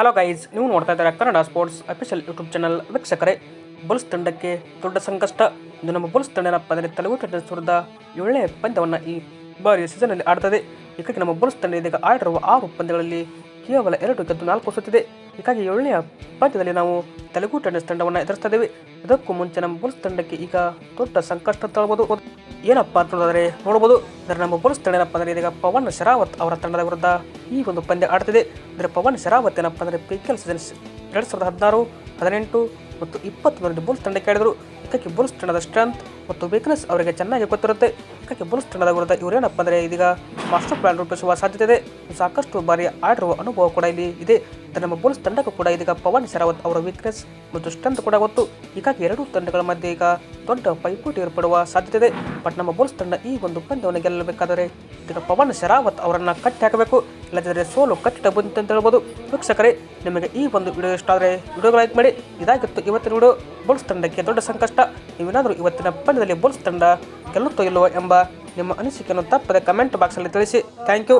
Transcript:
Hello guys, ನೀವು ನೋಡ್ತಾ ಇದ್ದಾರೆ Kannada sports official YouTube channel ವೀಕ್ಷಕರೇ. ಬುಲ್ಸ್ ತಂಡಕ್ಕೆ ದೊಡ್ಡ ಸಂಕಷ್ಟ. ಇದು ನಮ್ಮ ಬುಲ್ಸ್ ತಂಡ ಏನಪ್ಪ ಅಂದರೆ ತೆಲುಗು ತಂಡದ ವಿರುದ್ಧ ಏಳನೇ ಪಂದ್ಯವನ್ನು ಈ ಬಾರಿಯ ಸೀಸನ್ನಲ್ಲಿ ಆಡ್ತದೆ. ಹೀಗಾಗಿ ನಮ್ಮ ಬುಲ್ಸ್ ತಂಡ ಇದೀಗ ಆಡಿರುವ ಆರು ಪಂದ್ಯಗಳಲ್ಲಿ ಕೇವಲ ಎರಡು ಗೆದ್ದು ನಾಲ್ಕು ಸುತ್ತಿದೆ ಹೀಗಾಗಿ ಏಳನೆಯ ಪಂದ್ಯದಲ್ಲಿ ನಾವು ತೆಲುಗು ಟೆನ್ನಿಸ್ ತಂಡವನ್ನು ಎದುರಿಸ್ತಾ ಇದ್ದೇವೆ. ಇದಕ್ಕೂ ಮುಂಚೆ ನಮ್ಮ ಬುಲ್ಸ್ ತಂಡಕ್ಕೆ ಈಗ ದೊಡ್ಡ ಸಂಕಷ್ಟ ಅಂತ ಹೇಳ್ಬೋದು ಏನಪ್ಪ ಅಂತ ನೋಡಿದ್ರೆ ನೋಡ್ಬೋದು, ಅಂದರೆ ನಮ್ಮ ಬುಲ್ಸ್ ತಂಡ ಏನಪ್ಪ ಅಂದರೆ ಇದೀಗ ಪವನ್ ಶರಾವತ್ ಅವರ ತಂಡದ ವಿರುದ್ಧ ಈ ಒಂದು ಪಂದ್ಯ ಆಡ್ತಿದೆ. ಅಂದರೆ ಪವನ್ ಶರಾವತ್ ಏನಪ್ಪ ಅಂದರೆ ಪಿ ಕೆ ಎಲ್ ಸೀಸನ್ ಎರಡು ಸಾವಿರದ ಹದಿನಾರು, ಹದಿನೆಂಟು ಮತ್ತು ಇಪ್ಪತ್ತೊಂದರಲ್ಲಿ ಬುಲ್ಸ್ ತಂಡಕ್ಕೆ ಆಡಿದರು ಇದಕ್ಕೆ ಬುಲ್ಸ್ ತಂಡದ ಸ್ಟ್ರೆಂತ್ ಮತ್ತು ವೀಕ್ನೆಸ್ ಅವರಿಗೆ ಚೆನ್ನಾಗಿ ಗೊತ್ತಿರುತ್ತೆ. ಇದಕ್ಕೆ ಬುಲ್ಸ್ ತಂಡದ ವಿರುದ್ಧ ಇವರೇನಪ್ಪ ಅಂದರೆ ಇದೀಗ ಮಾಸ್ಟರ್ ಪ್ಲಾನ್ ರೂಪಿಸುವ ಸಾಧ್ಯತೆ ಇದೆ. ಸಾಕಷ್ಟು ಬಾರಿ ಆಡಿರುವ ಅನುಭವ ಕೂಡ ಇಲ್ಲಿ ಇದೆ. ನಮ್ಮ ಬುಲ್ಸ್ ತಂಡಕ್ಕೂ ಕೂಡ ಇದೀಗ ಪವನ್ ಶರಾವತ್ ಅವರ ವೀಕ್ನೆಸ್ ಮತ್ತು ಸ್ಟ್ರೆಂತ್ ಕೂಡ ಗೊತ್ತು. ಹೀಗಾಗಿ ಎರಡೂ ತಂಡಗಳ ಮಧ್ಯೆ ಈಗ ದೊಡ್ಡ ಪೈಪೋಟಿ ಏರ್ಪಡುವ ಸಾಧ್ಯತೆ ಇದೆ. ಬಟ್ ನಮ್ಮ ಬುಲ್ಸ್ ತಂಡ ಈ ಒಂದು ಪಂದ್ಯವನ್ನು ಗೆಲ್ಲಬೇಕಾದರೆ ಈಗ ಪವನ್ ಶರಾವತ್ ಅವರನ್ನು ಕಟ್ಟಿ ಹಾಕಬೇಕು. ಇಲ್ಲದಿದ್ದರೆ ಸೋಲು ಕಟ್ಟಿಟ ಬಂತು ಅಂತ ಹೇಳ್ಬೋದು. ವೀಕ್ಷಕರೇ, ನಿಮಗೆ ಈ ಒಂದು ವಿಡಿಯೋ ಇಷ್ಟ ಆದರೆ ವಿಡಿಯೋ ಲೈಕ್ ಮಾಡಿ. ಇದಾಗಿತ್ತು ಇವತ್ತಿನ ವಿಡಿಯೋ ಬುಲ್ಸ್ ತಂಡಕ್ಕೆ ದೊಡ್ಡ ಸಂಕಷ್ಟ. ನೀವೇನಾದರೂ ಇವತ್ತಿನ ಪಂದ್ಯದಲ್ಲಿ ಬುಲ್ಸ್ ತಂಡ ಗೆಲ್ಲುತ್ತೋ ಇಲ್ಲವೋ ಎಂಬ ನಿಮ್ಮ ಅನಿಸಿಕೆಯನ್ನು ತಪ್ಪದೆ ಕಮೆಂಟ್ ಬಾಕ್ಸಲ್ಲಿ ತಿಳಿಸಿ. Thank you